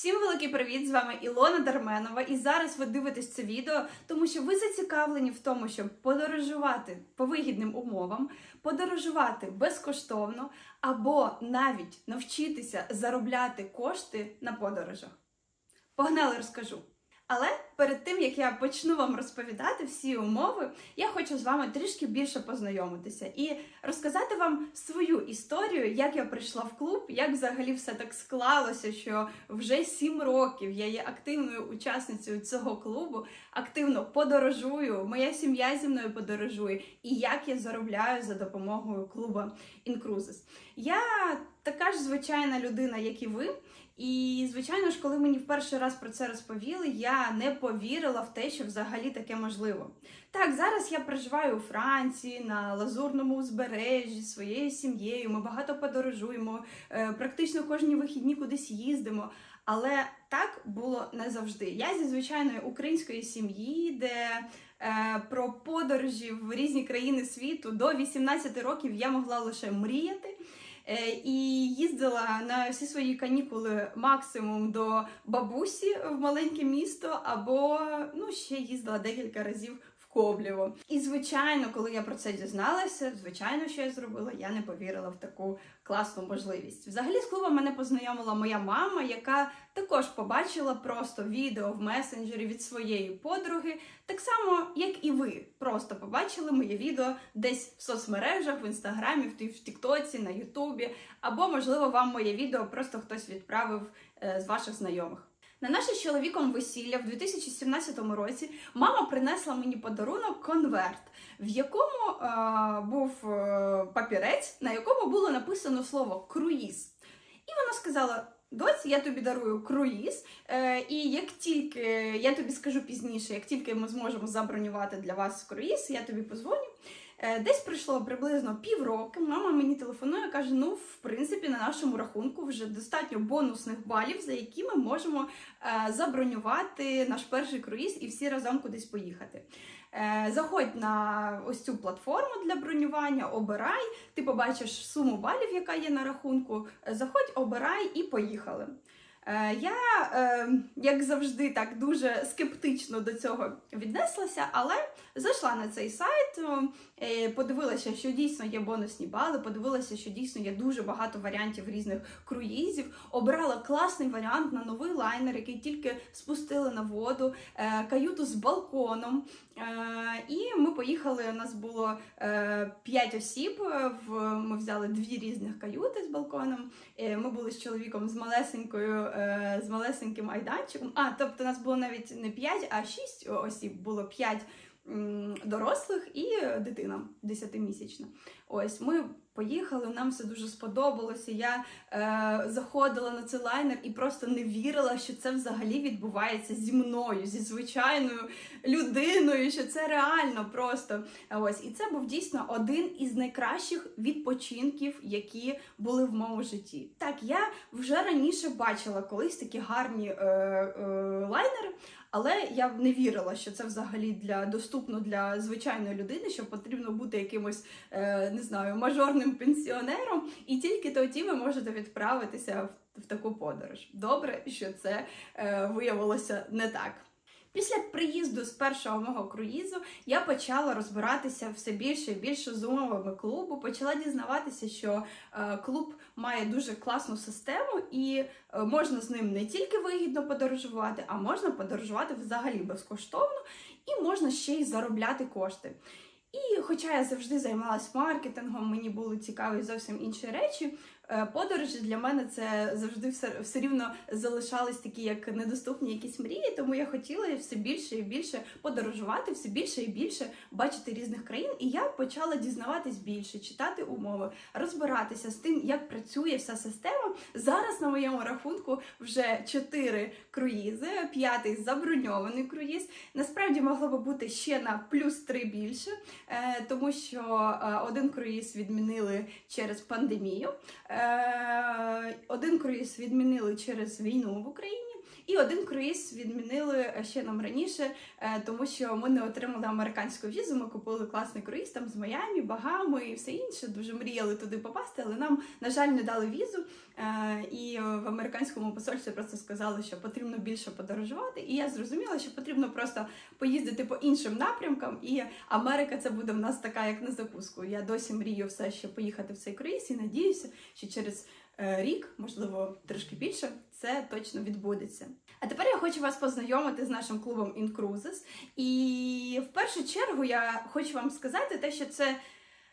Всім великий привіт! З вами Ілона Дарменова. І зараз ви дивитесь це відео, тому що ви зацікавлені в тому, щоб подорожувати по вигідним умовам, подорожувати безкоштовно або навіть навчитися заробляти кошти на подорожах. Погнали, розкажу. Але перед тим як я почну вам розповідати всі умови, я хочу з вами трішки більше познайомитися і розказати вам свою історію, як я прийшла в клуб, як взагалі все так склалося, що вже сім років я є активною учасницею цього клубу, активно подорожую. Моя сім'я зі мною подорожує, і як я заробляю за допомогою клуба Incruises. Я така ж звичайна людина, як і ви. І, звичайно ж, коли мені в перший раз про це розповіли, я не повірила в те, що взагалі таке можливо. Так, зараз я проживаю у Франції на лазурному узбережжі своєю сім'єю. Ми багато подорожуємо, е, практично кожні вихідні кудись їздимо. Але так було не завжди. Я зі звичайної української сім'ї, де е, про подорожі в різні країни світу до 18 років я могла лише мріяти. Е, І їздила на всі свої канікули максимум до бабусі в маленьке місто, або ну ще їздила декілька разів Коблєво. І звичайно, коли я про це дізналася, звичайно, що я зробила, я не повірила в таку класну можливість. Взагалі з клубом мене познайомила моя мама, яка також побачила просто відео в месенджері від своєї подруги, так само, як і ви, просто побачили моє відео десь в соцмережах, в інстаграмі, в Тік- Тіктоці, на Ютубі, або, можливо, вам моє відео просто хтось відправив е, з ваших знайомих. На наше чоловіком весілля в 2017 році мама принесла мені подарунок конверт, в якому е, був е, папірець, на якому було написано слово круїз. І вона сказала: Доць, я тобі дарую круїз, е, і як тільки я тобі скажу пізніше, як тільки ми зможемо забронювати для вас круїз, я тобі позвоню. Е, Десь пройшло приблизно півроку. Мама мені телефонує, каже: ну, в принципі, на нашому рахунку вже достатньо бонусних балів, за які ми можемо е, забронювати наш перший круїз і всі разом кудись поїхати. Е, Заходь на ось цю платформу для бронювання, обирай, ти побачиш суму балів, яка є на рахунку. Заходь, обирай і поїхали. Е, Я, е, як завжди, так дуже скептично до цього віднеслася, але зайшла на цей сайт, подивилася, що дійсно є бонусні бали, подивилася, що дійсно є дуже багато варіантів різних круїзів. Обрала класний варіант на новий лайнер, який тільки спустили на воду, е, каюту з балконом. Е, І ми поїхали. У нас було е, 5 осіб. е, ми взяли дві різних каюти з балконом. Е, Ми були з чоловіком з малесенькою, е, з малесеньким айданчиком. А, тобто нас було навіть не 5, а 6 осіб. Було 5 м, дорослих і дитина 10-місячна. Ось ми поїхали, нам все дуже сподобалося. Я е, заходила на цей лайнер і просто не вірила, що це взагалі відбувається зі мною, зі звичайною людиною, що це реально просто. Ось і це був дійсно один із найкращих відпочинків, які були в моєму житті. Так, я вже раніше бачила колись такі гарні е, е, лайнери. Але я не вірила, що це взагалі для доступно для звичайної людини, що потрібно бути якимось е, не знаю мажорним пенсіонером, і тільки тоді ви можете відправитися в, в таку подорож. Добре, що це е, виявилося не так. Після приїзду з першого мого круїзу я почала розбиратися все більше і більше з умовами клубу. Почала дізнаватися, що е, клуб має дуже класну систему, і е, можна з ним не тільки вигідно подорожувати, а можна подорожувати взагалі безкоштовно, і можна ще й заробляти кошти. І хоча я завжди займалась маркетингом, мені були цікаві зовсім інші речі. Е, Подорожі для мене це завжди все, все рівно залишались такі, як недоступні якісь мрії. Тому я хотіла все більше і більше подорожувати, все більше і більше бачити різних країн. І я почала дізнаватись більше, читати умови, розбиратися з тим, як працює вся система. Зараз на моєму рахунку вже чотири круїзи, п'ятий заброньований круїз. Насправді могло би бути ще на плюс три більше, е, тому що е, один круїз відмінили через пандемію, один круїз відмінили через війну в Україні. І один круїз відмінили ще нам раніше, е, тому що ми не отримали американську візу. Ми купили класний круїз там з Майамі, Багами і все інше. Дуже мріяли туди попасти, але нам, на жаль, не дали візу. Е, І в американському посольстві просто сказали, що потрібно більше подорожувати. І я зрозуміла, що потрібно просто поїздити по іншим напрямкам, і Америка це буде в нас така, як на закуску. Я досі мрію все ще поїхати в цей круїз і надіюся, що через е, рік, можливо, трошки більше, це точно відбудеться. А тепер я хочу вас познайомити з нашим клубом Incruises. І в першу чергу я хочу вам сказати те, що це.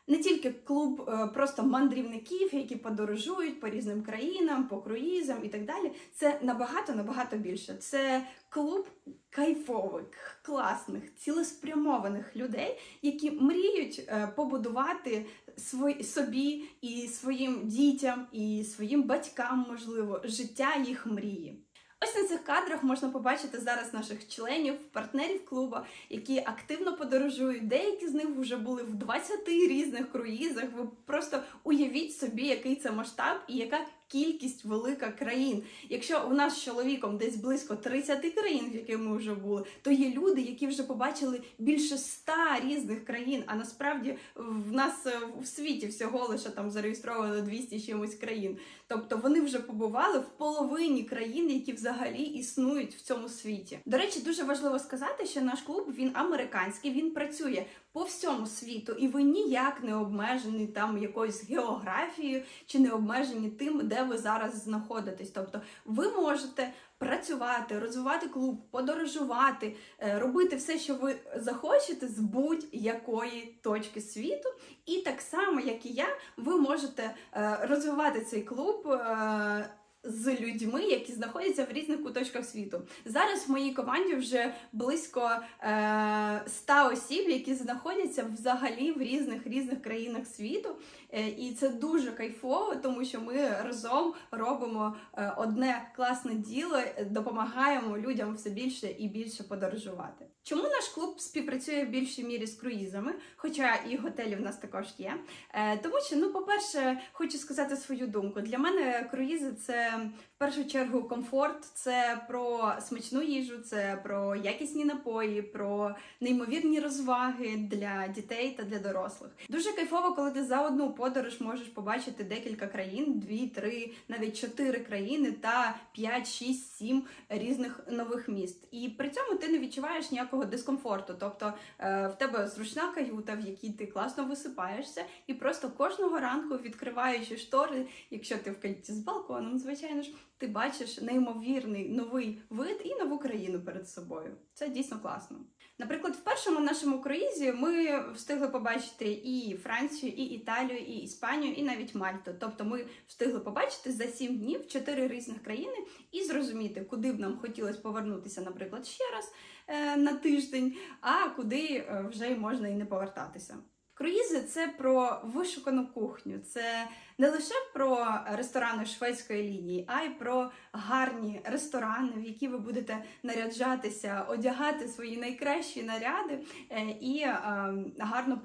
Не тільки клуб е, просто мандрівників, які подорожують по різним країнам, по круїзам і так далі. Це набагато набагато більше. Це клуб кайфових, класних, цілеспрямованих людей, які мріють е, побудувати свої, собі і своїм дітям, і своїм батькам, можливо, життя їх мрії. Ось на цих кадрах можна побачити зараз наших членів, партнерів клубу, які активно подорожують. Деякі з них вже були в 20 різних круїзах. Ви просто уявіть собі, який це масштаб і яка кількість велика країн. Якщо у нас з чоловіком десь близько 30 країн, в яких ми вже були, то є люди, які вже побачили більше 100 різних країн. А насправді в нас е, в світі всього лише там зареєстровано 200 чимось країн. Тобто вони вже побували в половині країн, які взагалі існують в цьому світі. До речі, дуже важливо сказати, що наш клуб він американський, він працює по всьому світу, і ви ніяк не обмежені там якоюсь географією чи не обмежені тим, де ви зараз знаходитесь. Тобто ви можете працювати, розвивати клуб, подорожувати, е, робити все, що ви захочете з будь-якої точки світу. І так само, як і я, ви можете е, розвивати цей клуб. е, З людьми, які знаходяться в різних куточках світу. Зараз в моїй команді вже близько е, 100 осіб, які знаходяться взагалі в різних різних країнах світу. Е, і це дуже кайфово, тому що ми разом робимо е, одне класне діло, е, допомагаємо людям все більше і більше подорожувати. Чому наш клуб співпрацює в більшій мірі з круїзами, хоча і готелі в нас також є. Тому що, ну, по-перше, хочу сказати свою думку. Для мене круїзи це в першу чергу комфорт, це про смачну їжу, це про якісні напої, про неймовірні розваги для дітей та для дорослих. Дуже кайфово, коли ти за одну подорож можеш побачити декілька країн, дві, три, навіть чотири країни та 5, 6, 7 різних нових міст. І при цьому ти не відчуваєш ніякого дискомфорту. Тобто е, в тебе зручна каюта, в якій ти класно висипаєшся, і просто кожного ранку, відкриваючи штори, якщо ти в каюті з балконом, звичайно ж, ти бачиш неймовірний новий вид і нову країну перед собою. Це дійсно класно. Наприклад, в першому нашому круїзі ми встигли побачити і Францію, і Італію, і Іспанію, і навіть Мальту. Тобто ми встигли побачити за сім днів чотири різних країни і зрозуміти, куди б нам хотілося повернутися, наприклад, ще раз е, на тиждень, а куди е, вже можна і не повертатися. Круїзи це про вишукану кухню, це не лише про ресторани шведської лінії, а й про гарні ресторани, в які ви будете наряджатися, одягати свої найкращі наряди е, і гарно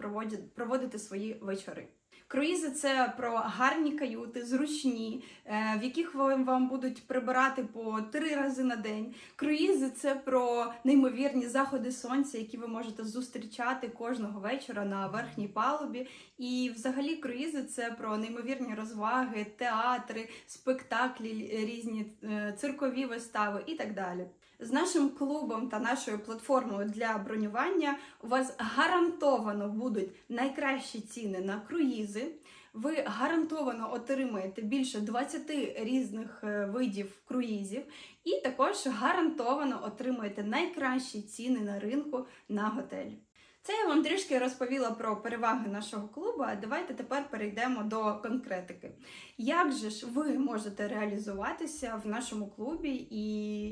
проводити свої вечори. Круїзи це про гарні каюти, зручні, е, в яких вам, вам будуть прибирати по три рази на день. Круїзи це про неймовірні заходи сонця, які ви можете зустрічати кожного вечора на верхній палубі. І взагалі круїзи це про неймовірні розваги, театри, спектаклі різні, е, циркові вистави і так далі. З нашим клубом та нашою платформою для бронювання у вас гарантовано будуть найкращі ціни на круїзи. Ви гарантовано отримаєте більше 20 різних е, видів круїзів, і також гарантовано отримаєте найкращі ціни на ринку на готелі. Це я вам трішки розповіла про переваги нашого клубу. А давайте тепер перейдемо до конкретики. Як же ж ви можете реалізуватися в нашому клубі, і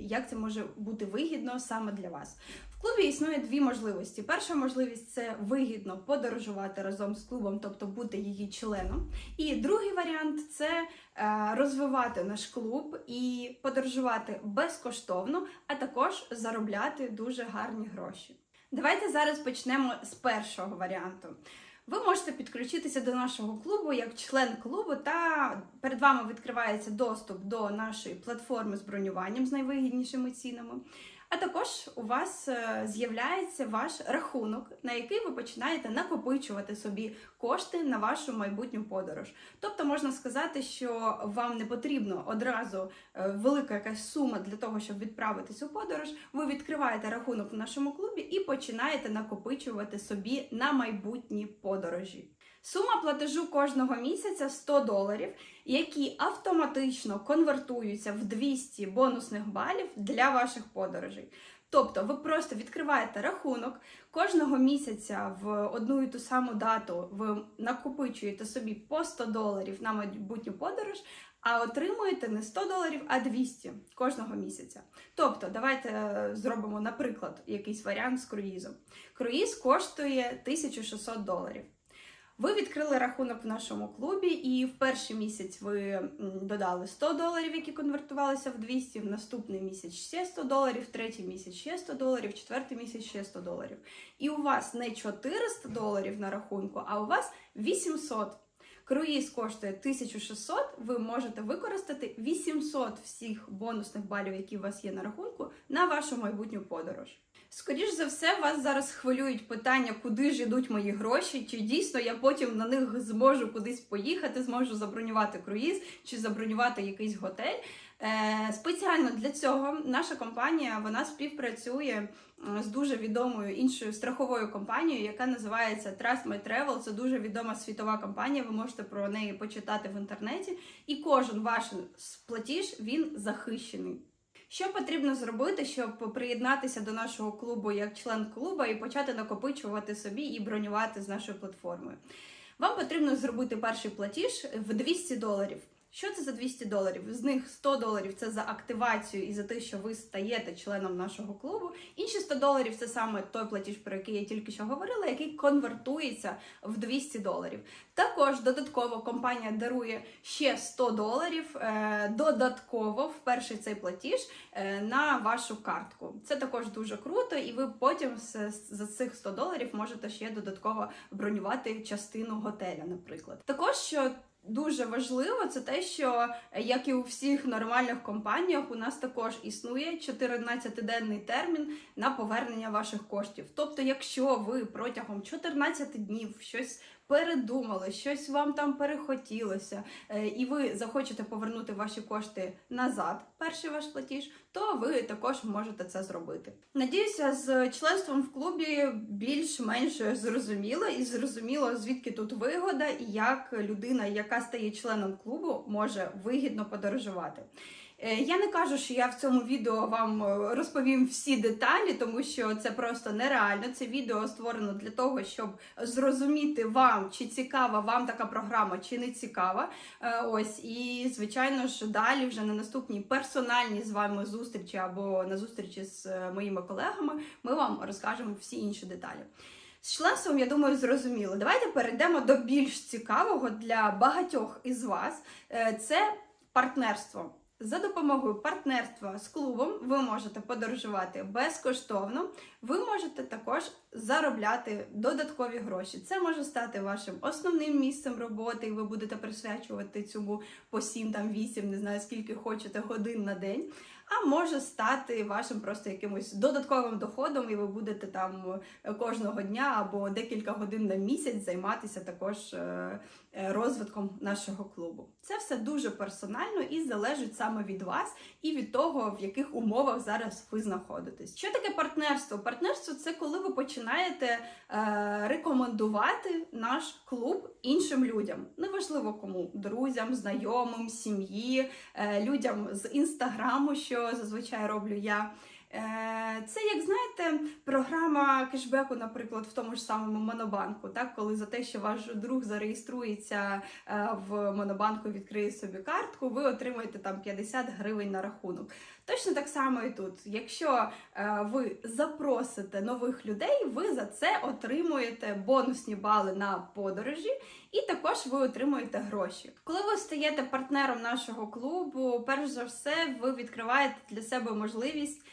як це може бути вигідно саме для вас? В клубі існує дві можливості. Перша можливість це вигідно подорожувати разом з клубом, тобто бути її членом. І другий варіант це е, розвивати наш клуб і подорожувати безкоштовно, а також заробляти дуже гарні гроші. Давайте зараз почнемо з першого варіанту. Ви можете підключитися до нашого клубу як член клубу, та перед вами відкривається доступ до нашої платформи з бронюванням з найвигіднішими цінами. А також у вас е, з'являється ваш рахунок, на який ви починаєте накопичувати собі кошти на вашу майбутню подорож. Тобто можна сказати, що вам не потрібно одразу е, велика якась сума для того, щоб відправитись у подорож. Ви відкриваєте рахунок в нашому клубі і починаєте накопичувати собі на майбутні подорожі. Сума платежу кожного місяця 100 доларів, які автоматично конвертуються в 200 бонусних балів для ваших подорожей. Тобто ви просто відкриваєте рахунок кожного місяця в одну і ту саму дату ви накопичуєте собі по 100 доларів на майбутню подорож, а отримуєте не 100 доларів, а 200 кожного місяця. Тобто, давайте зробимо, наприклад, якийсь варіант з круїзом. Круїз коштує 1600 доларів. Ви відкрили рахунок в нашому клубі, і в перший місяць ви додали 100 доларів, які конвертувалися в 200, в наступний місяць ще 100 доларів, третій місяць ще 100 доларів, четвертий місяць ще 100 доларів. І у вас не 400 доларів на рахунку, а у вас 800. Круїз коштує 1600, ви можете використати 800 всіх бонусних балів, які у вас є на рахунку, на вашу майбутню подорож. Скоріш за все, вас зараз хвилюють питання, куди ж йдуть мої гроші, чи дійсно я потім на них зможу кудись поїхати, зможу забронювати круїз чи забронювати якийсь готель. Е, спеціально для цього наша компанія вона співпрацює з дуже відомою іншою страховою компанією, яка називається Trust My Travel. Це дуже відома світова компанія. Ви можете про неї почитати в інтернеті. І кожен ваш платіж він захищений. Що потрібно зробити, щоб приєднатися до нашого клубу як член клубу і почати накопичувати собі і бронювати з нашою платформою? Вам потрібно зробити перший платіж в 200 доларів. Що це за 200 доларів? З них 100 доларів це за активацію і за те, що ви стаєте членом нашого клубу. Інші 100 доларів це саме той платіж, про який я тільки що говорила, який конвертується в 200 доларів. Також додатково компанія дарує ще 100 доларів е, додатково в перший цей платіж е, на вашу картку. Це також дуже круто, і ви потім за цих 100 доларів можете ще додатково бронювати частину готеля, наприклад. Також що Дуже важливо це те, що е, як і у всіх нормальних компаніях, у нас також існує 14-денний термін на повернення ваших коштів. Тобто, якщо ви протягом 14 днів щось передумали, щось вам там перехотілося, е, і ви захочете повернути ваші кошти назад, перший ваш платіж, то ви також можете це зробити. Надіюся, з членством в клубі більш-менш зрозуміло і зрозуміло, звідки тут вигода і як людина, яка стає членом клубу, може вигідно подорожувати. Е, Я не кажу, що я в цьому відео вам е, розповім всі деталі, тому що це просто нереально. Це відео створено для того, щоб зрозуміти вам, чи цікава вам така програма, чи не цікава. Е, Ось і звичайно ж далі, вже на наступній персональній з вами зустрічі або на зустрічі з моїми колегами, ми вам розкажемо всі інші деталі. З членством, я думаю, зрозуміло. Давайте перейдемо до більш цікавого для багатьох із вас. Це партнерство. За допомогою партнерства з клубом ви можете подорожувати безкоштовно. Ви можете також заробляти додаткові гроші. Це може стати вашим основним місцем роботи, і ви будете присвячувати цьому по 7, там 8, не знаю скільки хочете годин на день. А може стати вашим просто якимось додатковим доходом, і ви будете там е, кожного дня або декілька годин на місяць займатися також е, розвитком нашого клубу. Це все дуже персонально і залежить саме від вас і від того, в яких умовах зараз ви знаходитесь. Що таке партнерство? Партнерство це коли ви починаєте е, рекомендувати наш клуб іншим людям. Неважливо кому друзям, знайомим, сім'ї, е, людям з інстаграму, що зазвичай роблю я. Е, Це, як знаєте, програма кешбеку, наприклад, в тому ж самому Монобанку, так, коли за те, що ваш друг зареєструється е, в Монобанку, відкриє собі картку, ви отримаєте там 50 гривень на рахунок. Точно так само і тут. Якщо е, ви запросите нових людей, ви за це отримуєте бонусні бали на подорожі, і також ви отримуєте гроші. Коли ви стаєте партнером нашого клубу, перш за все, ви відкриваєте для себе можливість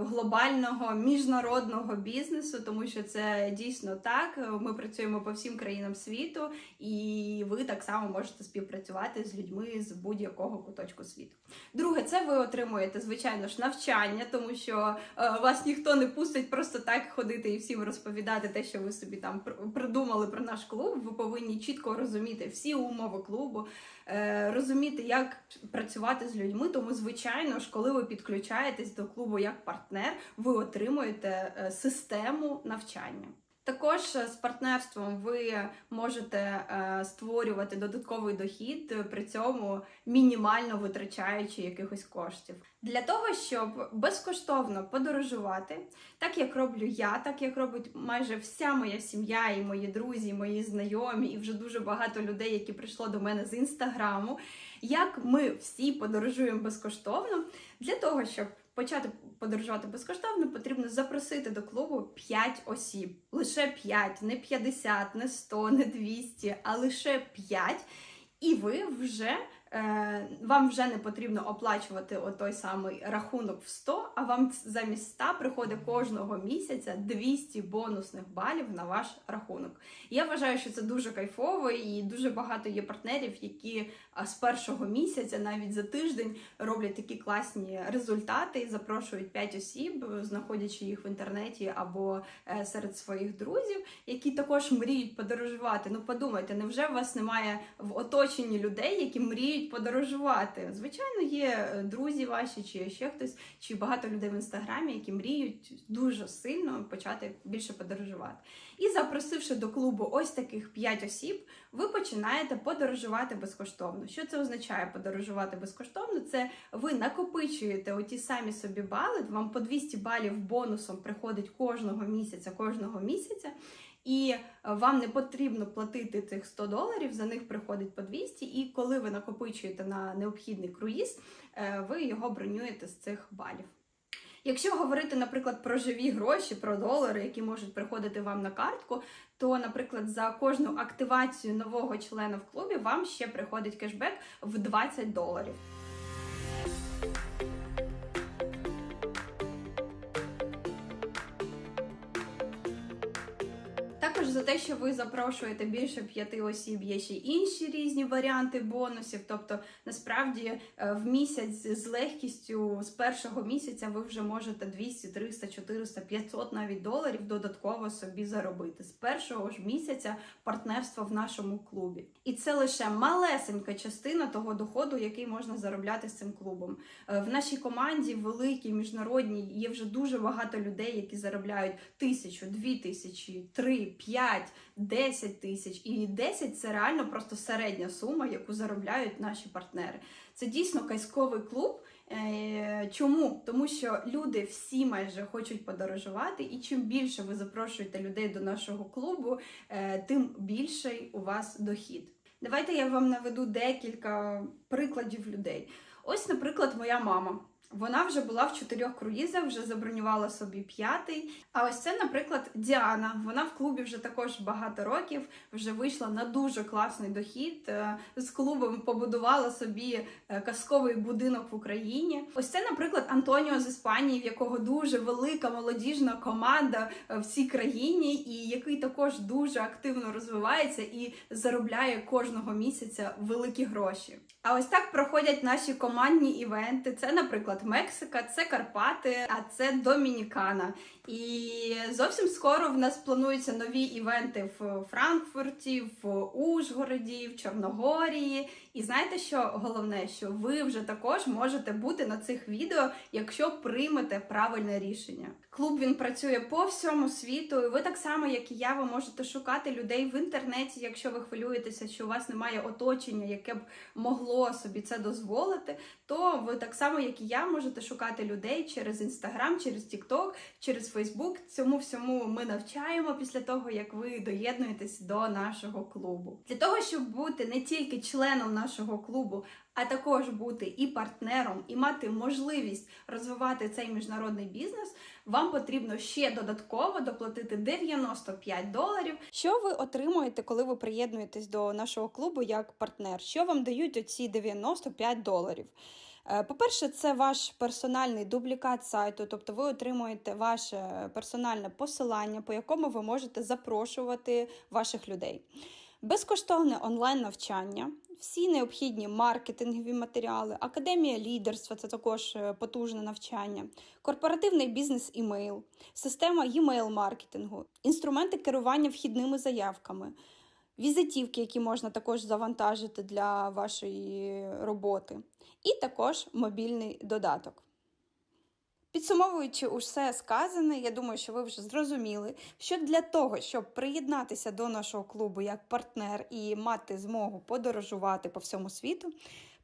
глобального міжнародного бізнесу, тому що це дійсно так. Ми працюємо по всім країнам світу, і ви так само можете співпрацювати з людьми з будь-якого куточку світу. Друге, це ви отримуєте, звичайно ж, навчання, тому що е, вас ніхто не пустить просто так ходити і всім розповідати те, що ви собі там пр- придумали про наш клуб. Ви повинні чітко розуміти всі умови клубу, е, розуміти, як працювати з людьми. Тому, звичайно ж, коли ви підключаєтесь до клубу як партнер, ви отримуєте е, систему навчання. Також е, з партнерством ви можете е, створювати додатковий дохід, е, при цьому мінімально витрачаючи якихось коштів. Для того, щоб безкоштовно подорожувати, так як роблю я, так як робить майже вся моя сім'я, і мої друзі, і мої знайомі, і вже дуже багато людей, які прийшло до мене з інстаграму. Як ми всі подорожуємо безкоштовно, для того, щоб почати подорожувати безкоштовно, потрібно запросити до клубу 5 осіб. Лише 5, не 50, не 100, не 200, а лише 5. І ви вже вам вже не потрібно оплачувати той самий рахунок в 100, а вам замість 100 приходить кожного місяця 200 бонусних балів на ваш рахунок. Я вважаю, що це дуже кайфово, і дуже багато є партнерів, які з першого місяця, навіть за тиждень, роблять такі класні результати і запрошують 5 осіб, знаходячи їх в інтернеті або е, серед своїх друзів, які також мріють подорожувати. Ну подумайте, невже у вас немає в оточенні людей, які мріють подорожувати? Звичайно, є е, друзі ваші, чи ще хтось, чи багато людей в інстаграмі, які мріють дуже сильно почати більше подорожувати. І запросивши до клубу ось таких 5 осіб, ви починаєте подорожувати безкоштовно. Що це означає подорожувати безкоштовно? Це ви накопичуєте оті самі собі бали, вам по 200 балів бонусом приходить кожного місяця, кожного місяця. І е, вам не потрібно платити тих 100 доларів, за них приходить по 200, і коли ви накопичуєте на необхідний круїз, е, ви його бронюєте з цих балів. Якщо говорити, наприклад, про живі гроші, про долари, які можуть приходити вам на картку, то, наприклад, за кожну активацію нового члена в клубі вам ще приходить кешбек в 20 доларів. За те, що ви запрошуєте більше п'яти осіб, є ще інші різні варіанти бонусів. Тобто, насправді, е, в місяць з легкістю з першого місяця ви вже можете 200, 300, 400, 500 навіть доларів додатково собі заробити з першого ж місяця партнерства в нашому клубі. І це лише малесенька частина того доходу, який можна заробляти з цим клубом. Е, В нашій команді великій, міжнародній, є вже дуже багато людей, які заробляють тисячу, дві тисячі, три, п'ять, десять тисяч. І 10 це реально просто середня сума, яку заробляють наші партнери. Це дійсно казковий клуб. Е, Чому? Тому що люди всі майже хочуть подорожувати, і чим більше ви запрошуєте людей до нашого клубу, е, тим більший у вас дохід. Давайте я вам наведу декілька прикладів людей. Ось, наприклад, моя мама. Вона вже була в чотирьох круїзах, вже забронювала собі п'ятий. А ось це, наприклад, Діана. Вона в клубі вже також багато років, вже вийшла на дуже класний дохід. е, З клубом побудувала собі е, казковий будинок в Україні. Ось це, наприклад, Антоніо з Іспанії, в якого дуже велика молодіжна команда е, в цій країні, і який також дуже активно розвивається і заробляє кожного місяця великі гроші. А ось так проходять наші командні івенти. Це, наприклад, Мексика, це Карпати, а це Домінікана. І зовсім скоро в нас плануються нові івенти в Франкфурті, в Ужгороді, в Чорногорії. І знаєте, що головне, що ви вже також можете бути на цих відео, якщо приймете правильне рішення. Клуб він працює по всьому світу. і Ви так само, як і я, ви можете шукати людей в інтернеті, якщо ви хвилюєтеся, що у вас немає оточення, яке б могло собі це дозволити. То ви так само, як і я, можете шукати людей через інстаграм, через Тікток, через Фейсбук. Цьому всьому ми навчаємо після того, як ви доєднуєтесь до нашого клубу. Для того, щоб бути не тільки членом нашого клубу, а також бути і партнером, і мати можливість розвивати цей міжнародний бізнес, вам потрібно ще додатково доплатити 95 доларів. Що ви отримуєте, коли ви приєднуєтесь до нашого клубу як партнер? Що вам дають оці 95 доларів? Е, По-перше, це ваш персональний дублікат сайту, тобто ви отримуєте ваше персональне посилання, по якому ви можете запрошувати ваших людей. Безкоштовне онлайн-навчання, всі необхідні маркетингові матеріали, академія лідерства це також е, потужне навчання, корпоративний бізнес-імейл, система e-mail маркетингу, інструменти керування вхідними заявками, візитівки, які можна також завантажити для вашої роботи, і також мобільний додаток. Підсумовуючи усе сказане, я думаю, що ви вже зрозуміли, що для того, щоб приєднатися до нашого клубу як партнер і мати змогу подорожувати по всьому світу,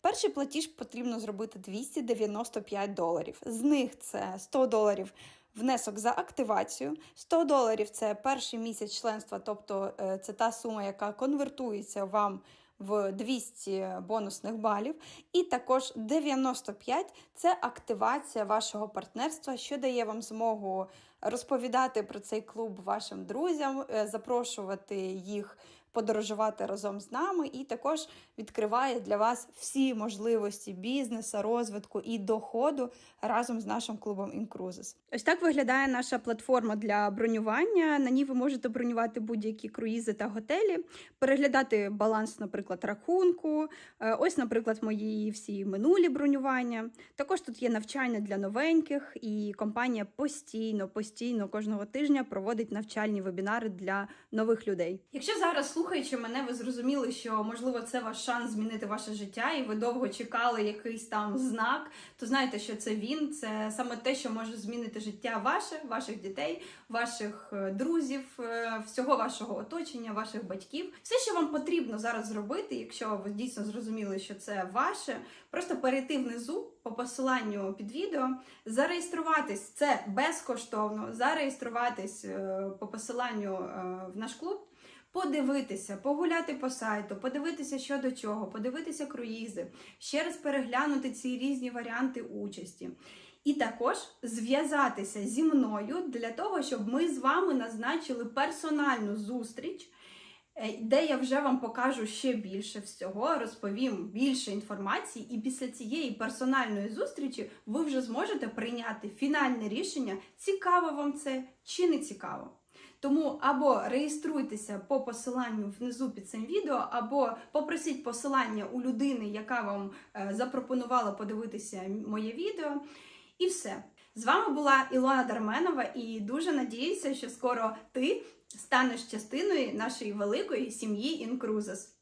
перший платіж потрібно зробити 295 доларів. З них це 100 доларів внесок за активацію, 100 доларів це перший місяць членства, тобто е, це та сума, яка конвертується вам в 200 бонусних балів. І також 95 це активація вашого партнерства, що дає вам змогу розповідати про цей клуб вашим друзям, е, запрошувати їх подорожувати разом з нами, і також відкриває для вас всі можливості бізнесу, розвитку і доходу разом з нашим клубом Incruises. Ось так виглядає наша платформа для бронювання. На ній ви можете бронювати будь-які круїзи та готелі, переглядати баланс, наприклад, рахунку. Е, Ось, наприклад, мої всі минулі бронювання. Також тут є навчання для новеньких, і компанія постійно, постійно кожного тижня проводить навчальні вебінари для нових людей. Якщо зараз слухаючи мене, ви зрозуміли, що можливо це ваш шанс змінити ваше життя, і ви довго чекали якийсь там знак, то знаєте, що це він, це саме те, що може змінити життя ваше, ваших дітей, ваших е, друзів, е, всього вашого оточення, ваших батьків. Все, що вам потрібно зараз зробити, якщо ви дійсно зрозуміли, що це ваше, просто перейти внизу по посиланню під відео, зареєструватись це безкоштовно, зареєструватись е, по посиланню в наш клуб. Подивитися, погуляти по сайту, подивитися, що до чого, подивитися круїзи, ще раз переглянути ці різні варіанти участі. І також зв'язатися зі мною для того, щоб ми з вами назначили персональну зустріч, е, де я вже вам покажу ще більше всього, розповім більше інформації, і після цієї персональної зустрічі ви вже зможете прийняти фінальне рішення, цікаво вам це чи не цікаво. Тому або реєструйтеся по посиланню внизу під цим відео, або попросіть посилання у людини, яка вам е, запропонувала подивитися моє відео. І все. З вами була Ілона Дарменова, і дуже надіюся, що скоро ти станеш частиною нашої великої сім'ї Інкрузес.